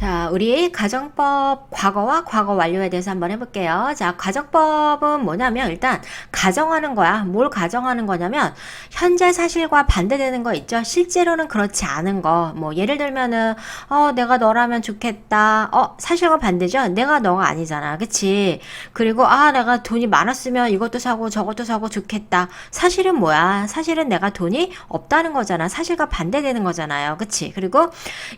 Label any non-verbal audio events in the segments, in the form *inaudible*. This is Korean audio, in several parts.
자, 우리 가정법 과거와 과거 완료에 대해서 한번 해볼게요. 자, 가정법은 뭐냐면 일단 가정하는 거야. 뭘 가정하는 거냐면 현재 사실과 반대되는 거 있죠. 실제로는 그렇지 않은 거. 뭐 예를 들면은 어, 내가 너라면 좋겠다. 어, 사실과 반대죠. 내가 너가 아니잖아. 그치? 그리고 아, 내가 돈이 많았으면 이것도 사고 저것도 사고 좋겠다. 사실은 뭐야? 사실은 내가 돈이 없다는 거잖아. 사실과 반대되는 거잖아요. 그치? 그리고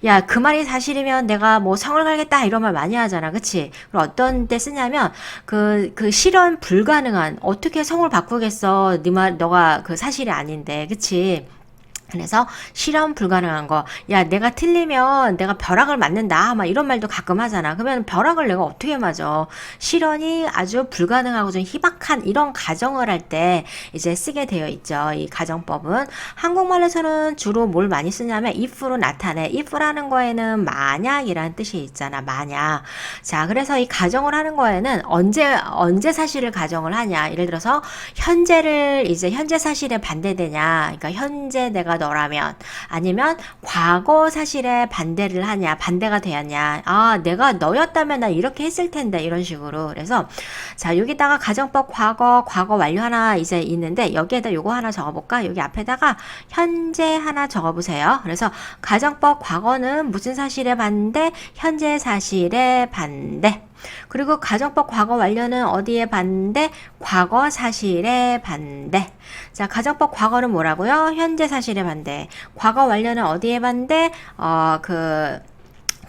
야, 그 말이 사실이면 내가 뭐 성을 갈겠다 이런 말 많이 하잖아. 그치? 그리고 어떤 때 쓰냐면 그, 그 실현 불가능한 어떻게 성을 바꾸겠어. 네 말, 너가 그 사실이 아닌데. 그치? 그래서 실현 불가능한 거. 야, 내가 틀리면 내가 벼락을 맞는다. 막 이런 말도 가끔 하잖아. 그러면 벼락을 내가 어떻게 맞아? 실현이 아주 불가능하고 좀 희박한 이런 가정을 할 때 이제 쓰게 되어 있죠. 이 가정법은. 한국말에서는 주로 뭘 많이 쓰냐면 if로 나타내. if라는 거에는 만약이라는 뜻이 있잖아. 만약. 자, 그래서 이 가정을 하는 거에는 언제, 언제 사실을 가정을 하냐. 예를 들어서 현재를 이제 현재 사실에 반대되냐. 그러니까 현재 내가 너라면 아니면 과거 사실에 반대를 하냐 반대가 되었냐. 아 내가 너였다면 나 이렇게 했을 텐데 이런 식으로. 그래서 자 여기다가 가정법 과거 과거 완료 하나 이제 있는데 여기에다 요거 하나 적어볼까? 여기 앞에다가 현재 하나 적어보세요. 그래서 가정법 과거는 무슨 사실에 반대 현재 사실에 반대 그리고 가정법 과거 완료는 어디에 반대? 과거 사실에 반대. 자, 가정법 과거는 뭐라고요? 현재 사실에 반대. 과거 완료는 어디에 반대? 어, 그,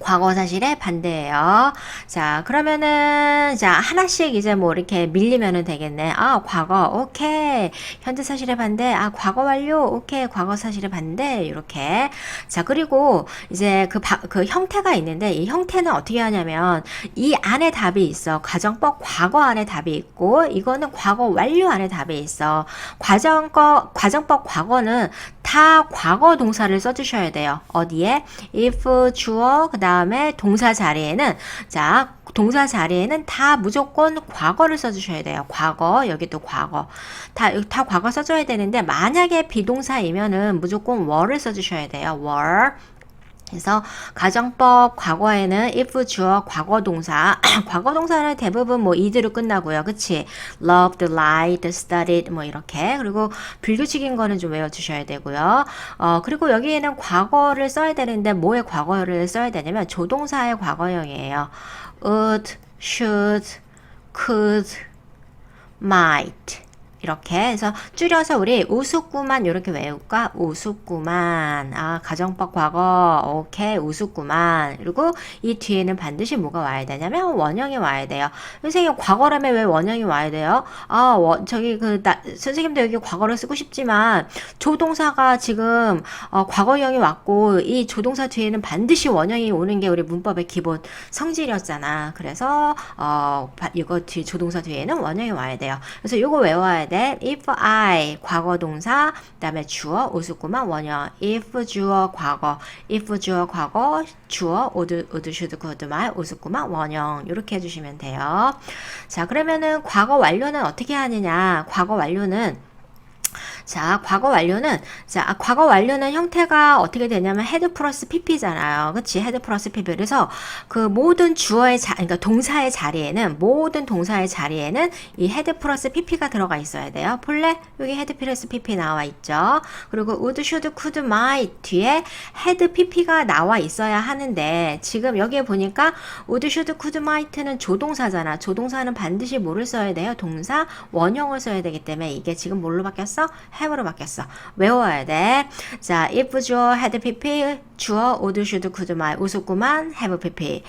과거 사실에 반대예요. 자, 그러면은 자, 하나씩 이제 뭐 이렇게 밀리면은 되겠네. 아, 과거. 오케이. 현재 사실에 반대. 아, 과거 완료. 오케이. 과거 사실에 반대. 이렇게. 자, 그리고 이제 그, 바, 그 형태가 있는데 이 형태는 어떻게 하냐면 이 안에 답이 있어. 가정법 과거 안에 답이 있고 이거는 과거 완료 안에 답이 있어. 과정법 과정법 과거는 다 과거 동사를 써주셔야 돼요. 어디에? if 주어 그 다음에 동사 자리에는 자 동사 자리에는 다 무조건 과거를 써주셔야 돼요. 과거 여기도 과거 다 다 과거 써줘야 되는데 만약에 비동사이면은 무조건 were를 써주셔야 돼요. were 그래서 가정법 과거에는 if 주어 과거 동사 *clears throat* 과거 동사는 대부분 뭐 이드로 끝나고요. 그치? loved, liked, studied 뭐 이렇게 그리고 불규칙인 거는 좀 외워주셔야 되고요. 어 그리고 여기에는 과거를 써야 되는데 뭐의 과거를 써야 되냐면 조동사의 과거형이에요. would, should, could, might 이렇게 해서 줄여서 우리 우습구만 이렇게 외울까? 우습구만. 아, 가정법 과거. 오케이. 우습구만. 그리고 이 뒤에는 반드시 뭐가 와야 되냐면 원형이 와야 돼요. 선생님 과거라면 왜 원형이 와야 돼요? 아, 원, 저기 그 나, 선생님도 여기 과거를 쓰고 싶지만 조동사가 지금 어, 과거형이 왔고 이 조동사 뒤에는 반드시 원형이 오는 게 우리 문법의 기본 성질이었잖아. 그래서 어, 이거 뒤 조동사 뒤에는 원형이 와야 돼요. 그래서 이거 외워야 돼. 돼. if I 과거 동사 그다음에 주어 우스구만 원형 if 주어 과거 if 주어 과거 주어 would, would should could 말 우스구만 원형 이렇게 해주시면 돼요. 자 그러면은 과거 완료는 어떻게 하느냐 과거 완료는 자, 과거 완료는 자, 아, 과거 완료는 형태가 어떻게 되냐면 헤드 플러스 pp잖아요. 그치? 헤드 플러스 pp. 그래서 그 모든 주어의 자, 그러니까 동사의 자리에는 모든 동사의 자리에는 이 헤드 플러스 pp가 들어가 있어야 돼요. 볼래? 여기 헤드 플러스 pp 나와 있죠. 그리고 would, should, could, might 뒤에 헤드 pp가 나와 있어야 하는데 지금 여기에 보니까 would, should, could, might는 조동사잖아. 조동사는 반드시 뭐를 써야 돼요? 동사 원형을 써야 되기 때문에 이게 지금 뭘로 바뀌었어? Have로 바뀌었어. 외워야 돼. 자, if 주어 had pp, 주어 would, should, could, might 우습구만 have pp.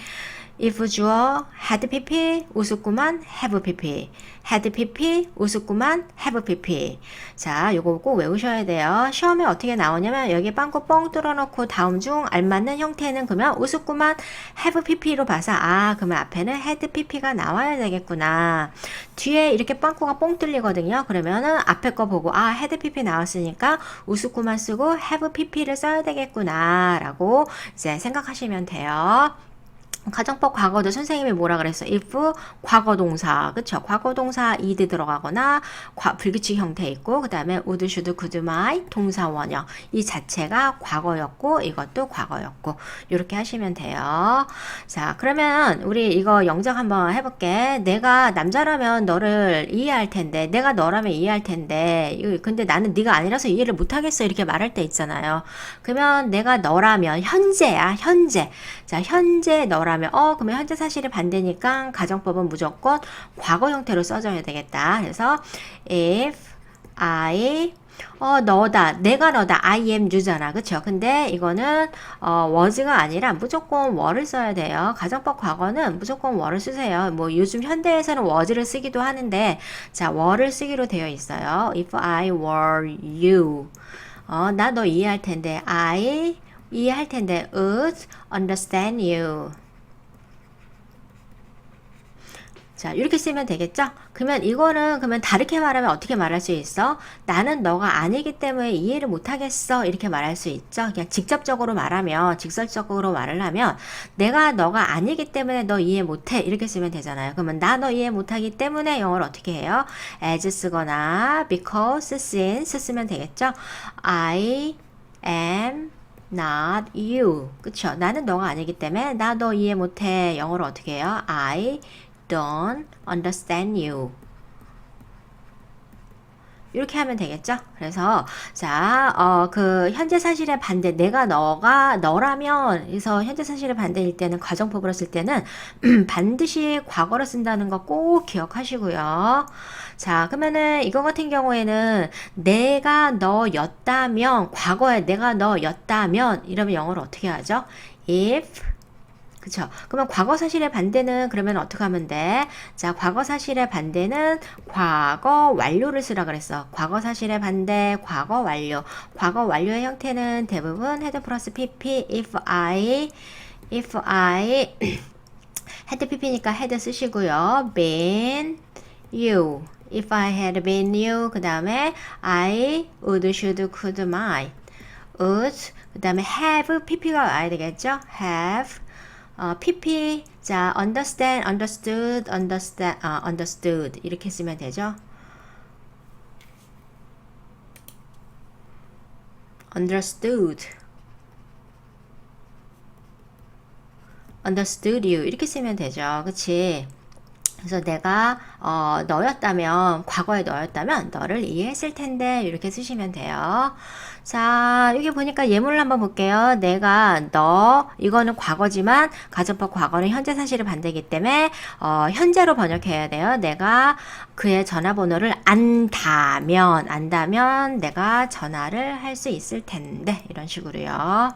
If 주어 had pp, 우습구만 have pp. had pp, 우습구만 have pp. 자, 요거 꼭 외우셔야 돼요. 시험에 어떻게 나오냐면 여기 빵꾸 뻥 뚫어놓고 다음 중 알맞는 형태는 그러면 우습구만 have pp로 봐서 아, 그러면 앞에는 had pp가 나와야 되겠구나. 뒤에 이렇게 빵꾸가 뻥 뚫리거든요. 그러면은 앞에 거 보고 아, had pp 나왔으니까 우습구만 쓰고 have pp를 써야 되겠구나. 라고 이제 생각하시면 돼요. 가정법 과거도 선생님이 뭐라 그랬어? if 과거 동사, 그쵸? 과거 동사 id 들어가거나 과, 불규칙 형태 있고 그 다음에 would, should, could, might 동사 원형 이 자체가 과거였고 이것도 과거였고 이렇게 하시면 돼요. 자 그러면 우리 이거 영작 한번 해 볼게. 내가 남자라면 너를 이해할 텐데 내가 너라면 이해할 텐데 근데 나는 네가 아니라서 이해를 못 하겠어 이렇게 말할 때 있잖아요. 그러면 내가 너라면 현재야 현재 자 현재 너라 면 어 그러면 현재 사실이 반대니까 가정법은 무조건 과거 형태로 써줘야 되겠다. 그래서 if I 어 너다 내가 너다 I am you잖아 그쵸? 근데 이거는 어 was가 아니라 무조건 were를 써야 돼요. 가정법 과거는 무조건 were를 쓰세요. 뭐 요즘 현대에서는 was를 쓰기도 하는데 자 were를 쓰기로 되어 있어요. if I were you. 어 나 너 이해할 텐데 I 이해할 텐데 would understand you 자, 이렇게 쓰면 되겠죠? 그러면 이거는 그러면 다르게 말하면 어떻게 말할 수 있어? 나는 너가 아니기 때문에 이해를 못 하겠어. 이렇게 말할 수 있죠? 그냥 직접적으로 말하면, 직설적으로 말을 하면 내가 너가 아니기 때문에 너 이해 못 해. 이렇게 쓰면 되잖아요. 그러면 나 너 이해 못 하기 때문에 영어를 어떻게 해요? as 쓰거나 because, since 쓰면 되겠죠? I am not you. 그쵸? 나는 너가 아니기 때문에 나 너 이해 못 해. 영어로 어떻게 해요? I don't understand you. 이렇게 하면 되겠죠? 그래서 자, 어, 그 현재 사실의 반대 내가 너가 너라면 그래서 현재 사실의 반대일 때는 과정법으로 쓸 때는 *clears throat* 반드시 과거로 쓴다는 거 꼭 기억하시고요. 자, 그러면은 이거 같은 경우에는 내가 너였다면 과거에 내가 너였다면 이러면 영어로 어떻게 하죠? if 그쵸? 그러면 과거 사실의 반대는 그러면 어떻게 하면 돼? 자, 과거 사실의 반대는 과거 완료를 쓰라 그랬어. 과거 사실의 반대, 과거 완료. 과거 완료의 형태는 대부분 헤드 플러스 pp, if I, if I, *clears throat* 헤드 pp니까 헤드 쓰시고요. been you. If I had been you. 그 다음에 I would, should, could, might. would. 그 다음에 have, pp가 와야 되겠죠? have. 어, pp 자 understand, understood, understand, 어, understood 이렇게 쓰면 되죠. understood, understood you 이렇게 쓰면 되죠. 그치? 그래서 내가 어, 너였다면 과거에 너였다면 너를 이해했을 텐데 이렇게 쓰시면 돼요. 자 여기 보니까 예문을 한번 볼게요. 내가 너 이거는 과거지만 가정법 과거는 현재 사실을 반대이기 때문에 어, 현재로 번역해야 돼요. 내가 그의 전화번호를 안다면 안다면 내가 전화를 할 수 있을 텐데 이런 식으로요.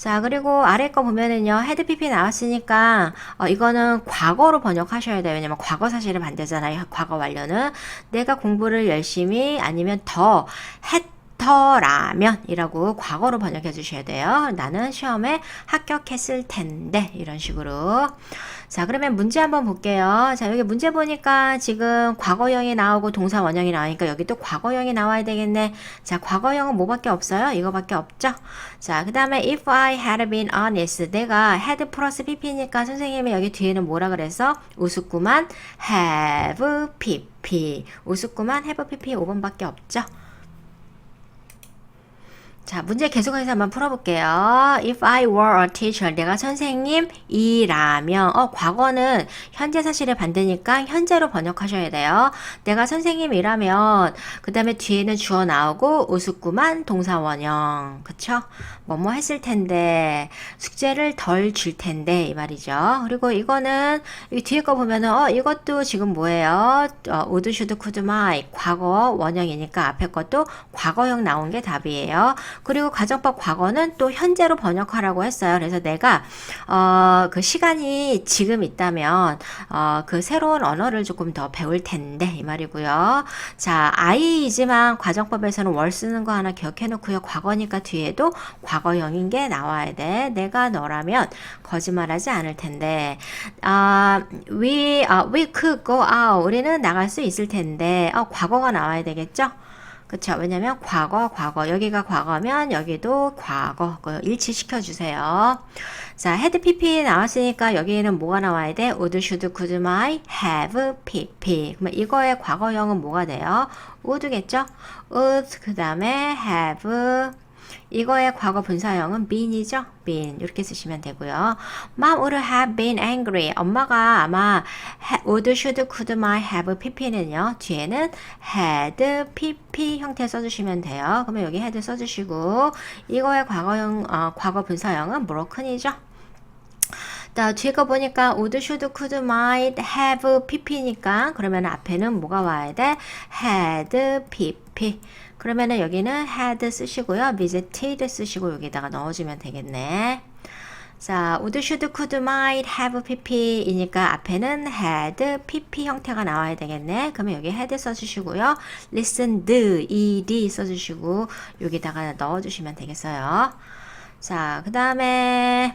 자, 그리고 아래 거 보면은요, 헤드 PP 나왔으니까, 어, 이거는 과거로 번역하셔야 돼요. 왜냐면 과거 사실을 반대잖아요. 과거 완료는. 내가 공부를 열심히 아니면 더 했 더라면이라고 과거로 번역해 주셔야 돼요. 나는 시험에 합격했을 텐데, 이런 식으로. 자, 그러면 문제 한번 볼게요. 자, 여기 문제 보니까 지금 과거형이 나오고 동사 원형이 나오니까 여기 또 과거형이 나와야 되겠네. 자, 과거형은 뭐밖에 없어요? 이거밖에 없죠? 자, 그 다음에 if I had been honest. 내가 had 플러스 pp니까 선생님이 여기 뒤에는 뭐라 그래서? 우습구만 have pp. 우습구만 have pp 5번밖에 없죠? 자, 문제 계속해서 한번 풀어볼게요. If I were a teacher, 내가 선생님이라면, 어, 과거는 현재 사실의 반대니까 현재로 번역하셔야 돼요. 내가 선생님이라면, 그 다음에 뒤에는 주어 나오고, 우습구만 동사 원형. 그쵸? 뭐뭐 했을 텐데, 숙제를 덜 줄 텐데, 이 말이죠. 그리고 이거는, 이 뒤에 거 보면은, 어, 이것도 지금 뭐예요? 어, would, should, could, might. 과거 원형이니까 앞에 것도 과거형 나온 게 답이에요. 그리고 가정법 과거는 또 현재로 번역하라고 했어요. 그래서 내가 어, 그 시간이 지금 있다면 어, 그 새로운 언어를 조금 더 배울 텐데 이 말이고요. 자, I이지만 가정법에서는 월 쓰는 거 하나 기억해 놓고요. 과거니까 뒤에도 과거형인 게 나와야 돼. 내가 너라면 거짓말하지 않을 텐데. 아, we, uh, we could go out. 우리는 나갈 수 있을 텐데. 어, 과거가 나와야 되겠죠? 그쵸? 왜냐면 과거, 과거. 여기가 과거면 여기도 과거. 그 일치시켜 주세요. 자, had pp 나왔으니까 여기에는 뭐가 나와야 돼? would, should, could, might, have pp. 그러면 이거의 과거형은 뭐가 돼요? would겠죠? would, 그 다음에 have, 이거의 과거 분사형은 been이죠. been 이렇게 쓰시면 되고요. Mom would have been angry. 엄마가 아마 would, should, could, might, have, pp는요. 뒤에는 had, pp 형태 써주시면 돼요. 그러면 여기 had 써주시고 이거의 과거형 어, 과거 분사형은 broken이죠. 자, 뒤에 거 보니까 would, should, could, might, have, pp니까 그러면 앞에는 뭐가 와야 돼? had, pp. 그러면은 여기는 had 쓰시고요. visited 쓰시고 여기다가 넣어주면 되겠네. 자, would, should, could, might, have, pp이니까 앞에는 had, pp 형태가 나와야 되겠네. 그러면 여기 had 써주시고요. listened, ed 써주시고 여기다가 넣어주시면 되겠어요. 자, 그 다음에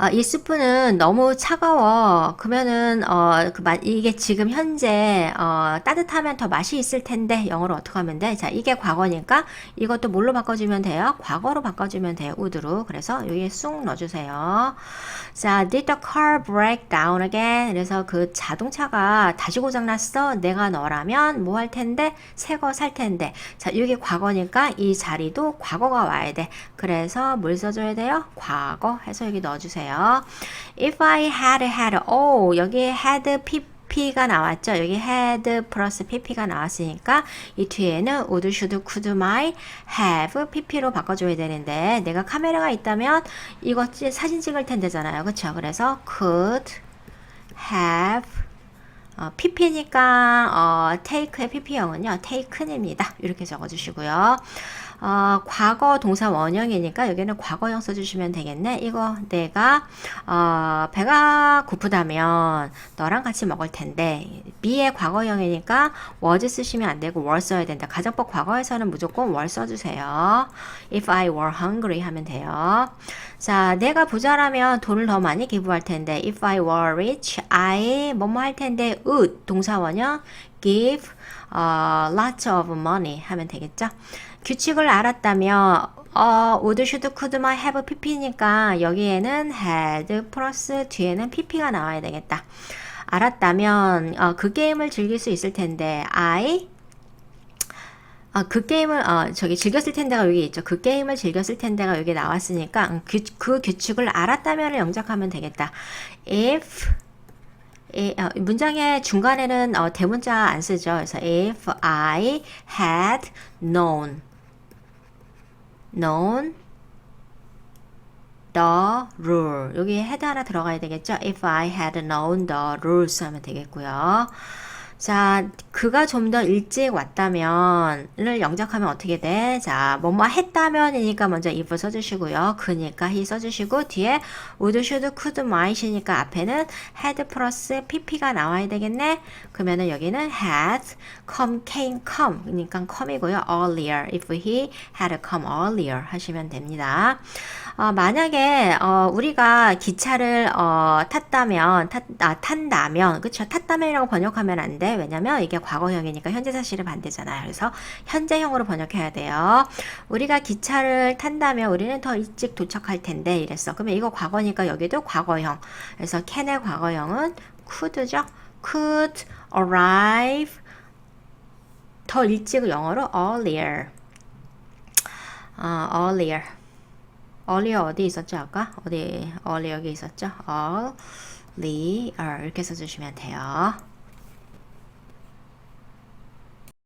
아, 이 스프는 너무 차가워. 그러면은 어, 그 마, 이게 지금 현재 어, 따뜻하면 더 맛이 있을 텐데 영어로 어떻게 하면 돼? 자, 이게 과거니까 이것도 뭘로 바꿔주면 돼요? 과거로 바꿔주면 돼요. would로. 그래서 여기에 쑥 넣어주세요. 자, did the car break down again? 그래서 그 자동차가 다시 고장났어. 내가 너라면 뭐 할 텐데? 새 거 살 텐데. 자, 이게 과거니까 이 자리도 과거가 와야 돼. 그래서 뭘 써줘야 돼요? 과거 해서 여기 넣어주세요. If I had had, 오, 여기 had pp가 나왔죠. 여기 had 플러스 pp가 나왔으니까 이 뒤에는 would, should, could, might, have pp로 바꿔줘야 되는데 내가 카메라가 있다면 이거 찌- 사진 찍을 텐데잖아요. 그쵸? 그래서 could have 어, pp니까 어, take의 pp형은요 taken입니다. 이렇게 적어주시고요. 어, 과거 동사 원형이니까 여기는 과거형 써주시면 되겠네. 이거 내가 어, 배가 고프다면 너랑 같이 먹을 텐데 미의 과거형이니까 was 쓰시면 안 되고 were 써야 된다. 가정법 과거에서는 무조건 were 써주세요. If I were hungry 하면 돼요. 자, 내가 부자라면 돈을 더 많이 기부할 텐데 if I were rich, I 뭐뭐 할 텐데 would 동사 원형 give 어, lots of money 하면 되겠죠. 규칙을 알았다면 어, would, should, could, might, have, pp니까 여기에는 had 플러스 뒤에는 pp가 나와야 되겠다. 알았다면 어, 그 게임을 즐길 수 있을 텐데 I 아, 그 게임을 어, 저기 즐겼을 텐데가 여기 있죠. 그 게임을 즐겼을 텐데가 여기 나왔으니까 음, 규, 그 규칙을 알았다면을 영작하면 되겠다. If 이, 어, 문장의 중간에는 어, 대문자 안 쓰죠. 그래서 if I had known known the rule 여기 had 하나 들어가야 되겠죠. If I had known the rules 하면 되겠고요. 자, 그가 좀 더 일찍 왔다면을 영작하면 어떻게 돼? 자, 뭐뭐 했다면이니까 먼저 if 써주시고요. 그니까 he 써주시고 뒤에 would, should, could, might이니까 앞에는 had 플러스 pp가 나와야 되겠네. 그러면은 여기는 had, come, came, come. 그러니까 come이고요. earlier. If he had come earlier 하시면 됩니다. 어, 만약에 어, 우리가 기차를 어, 탔다면 탔, 아, 탄다면 그쵸 탔다면이라고 번역하면 안 돼. 왜냐면 이게 과거형이니까 현재 사실을 반대잖아요. 그래서 현재형으로 번역해야 돼요. 우리가 기차를 탄다면 우리는 더 일찍 도착할 텐데 이랬어. 그러면 이거 과거니까 여기도 과거형. 그래서 can의 과거형은 could죠. could arrive 더 일찍 영어로 earlier. 어, earlier. earlier 어디 있었죠 아까? 어디 earlier 여기 있었죠? earlier 이렇게 써주시면 돼요.